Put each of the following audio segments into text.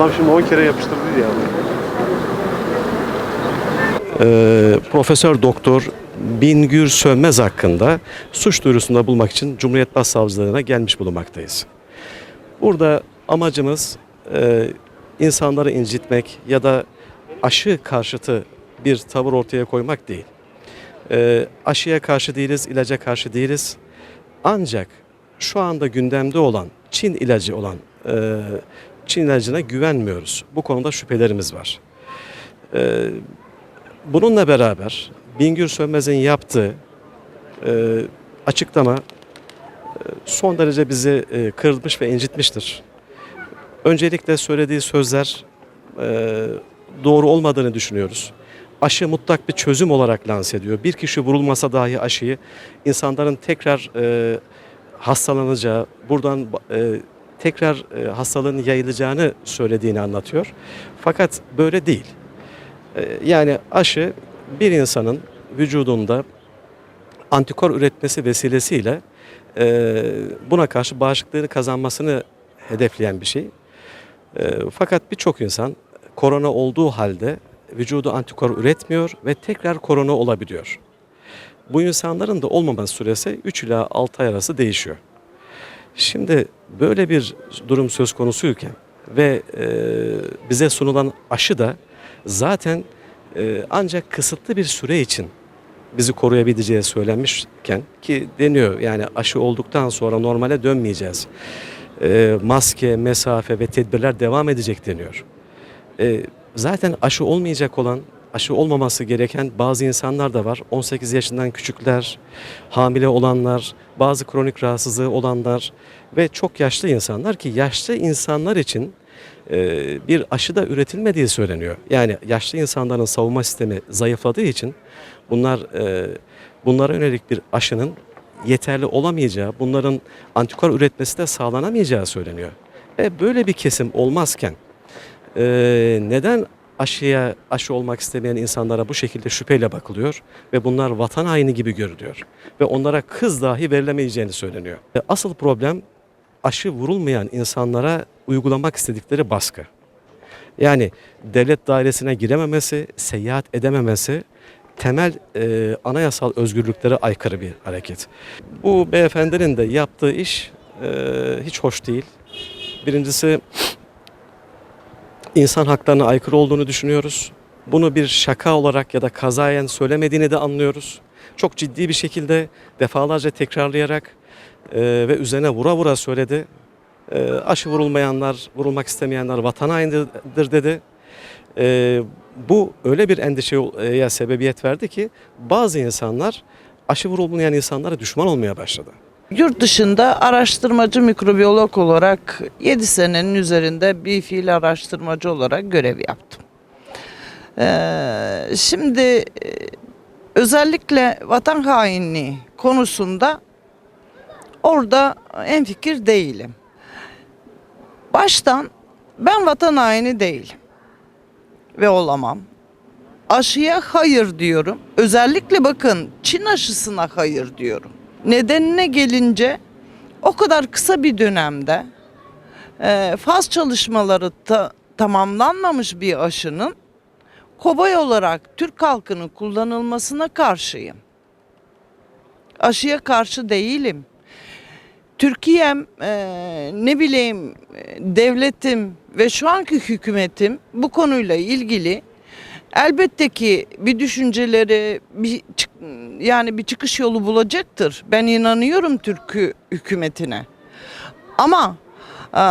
Adam şimdi 10 kere yapıştırdı ya. Ee, Profesör Doktor Bingür Sönmez hakkında suç duyurusunda bulmak için Cumhuriyet Başsavcılığına gelmiş bulunmaktayız. Burada amacımız e, insanları incitmek ya da aşı karşıtı bir tavır ortaya koymak değil. E, aşıya karşı değiliz, ilaca karşı değiliz. Ancak şu anda gündemde olan Çin ilacı olan e, Çin ilacına güvenmiyoruz. Bu konuda şüphelerimiz var. E, bununla beraber Bingür Sönmez'in yaptığı e, açıklama e, son derece bizi e, kırmış ve incitmiştir. Öncelikle söylediği sözler e, doğru olmadığını düşünüyoruz. Aşı mutlak bir çözüm olarak lanse ediyor. Bir kişi vurulmasa dahi aşıyı insanların tekrar e, hastalanacağı, buradan e, tekrar e, hastalığın yayılacağını söylediğini anlatıyor. Fakat böyle değil. E, yani aşı bir insanın vücudunda antikor üretmesi vesilesiyle e, buna karşı bağışıklığını kazanmasını hedefleyen bir şey. Fakat birçok insan korona olduğu halde vücudu antikor üretmiyor ve tekrar korona olabiliyor. Bu insanların da olmaması süresi 3 ila 6 ay arası değişiyor. Şimdi böyle bir durum söz konusuyken ve e, bize sunulan aşı da zaten e, ancak kısıtlı bir süre için bizi koruyabileceği söylenmişken ki deniyor yani aşı olduktan sonra normale dönmeyeceğiz. E, maske, mesafe ve tedbirler devam edecek deniyor. E, zaten aşı olmayacak olan, aşı olmaması gereken bazı insanlar da var. 18 yaşından küçükler, hamile olanlar, bazı kronik rahatsızlığı olanlar ve çok yaşlı insanlar ki yaşlı insanlar için e, bir aşı da üretilmediği söyleniyor. Yani yaşlı insanların savunma sistemi zayıfladığı için bunlar e, bunlara yönelik bir aşının yeterli olamayacağı, bunların antikor üretmesi de sağlanamayacağı söyleniyor. E böyle bir kesim olmazken e, neden aşıya aşı olmak istemeyen insanlara bu şekilde şüpheyle bakılıyor ve bunlar vatan haini gibi görülüyor ve onlara kız dahi verilemeyeceğini söyleniyor. E, Asıl problem aşı vurulmayan insanlara uygulamak istedikleri baskı. Yani devlet dairesine girememesi, seyahat edememesi temel e, anayasal özgürlüklere aykırı bir hareket. Bu beyefendinin de yaptığı iş e, hiç hoş değil. Birincisi insan haklarına aykırı olduğunu düşünüyoruz. Bunu bir şaka olarak ya da kazayen söylemediğini de anlıyoruz. Çok ciddi bir şekilde defalarca tekrarlayarak e, ve üzerine vura vura söyledi. E, aşı vurulmayanlar, vurulmak istemeyenler vatan hainidir dedi. E, bu öyle bir endişeye sebebiyet verdi ki bazı insanlar aşı vurulmayan insanlara düşman olmaya başladı. Yurt dışında araştırmacı mikrobiyolog olarak 7 senenin üzerinde bir fiil araştırmacı olarak görev yaptım. Ee, şimdi e, özellikle vatan hainliği konusunda orada en fikir değilim. Baştan ben vatan haini değilim ve olamam. Aşıya hayır diyorum. Özellikle bakın Çin aşısına hayır diyorum. Nedenine gelince o kadar kısa bir dönemde e, faz çalışmaları ta- tamamlanmamış bir aşının kobay olarak Türk halkının kullanılmasına karşıyım. Aşıya karşı değilim. Türkiye'm e, ne bileyim devletim ve şu anki hükümetim bu konuyla ilgili elbette ki bir düşünceleri bir çık- yani bir çıkış yolu bulacaktır. Ben inanıyorum Türk hü- hükümetine. Ama e,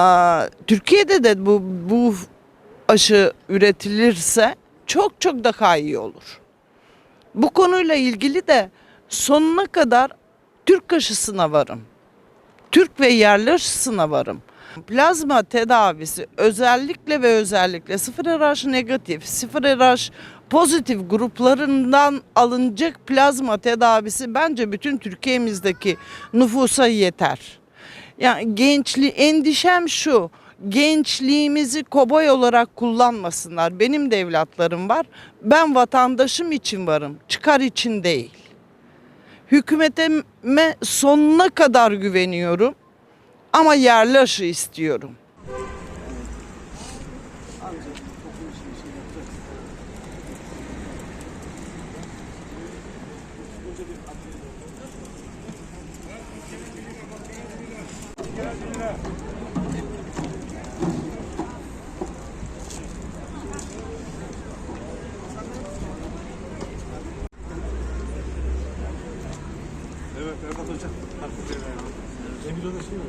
Türkiye'de de bu bu aşı üretilirse çok çok daha iyi olur. Bu konuyla ilgili de sonuna kadar Türk aşısına varım. Türk ve yerli aşısına varım. Plazma tedavisi özellikle ve özellikle sıfır RH negatif, sıfır RH pozitif gruplarından alınacak plazma tedavisi bence bütün Türkiye'mizdeki nüfusa yeter. Yani gençli endişem şu. Gençliğimizi kobay olarak kullanmasınlar. Benim de evlatlarım var. Ben vatandaşım için varım. Çıkar için değil. Hükümetime sonuna kadar güveniyorum. Ama yerli aşı istiyorum. Evet Erbat Hocam. Cemil Hoca şey var.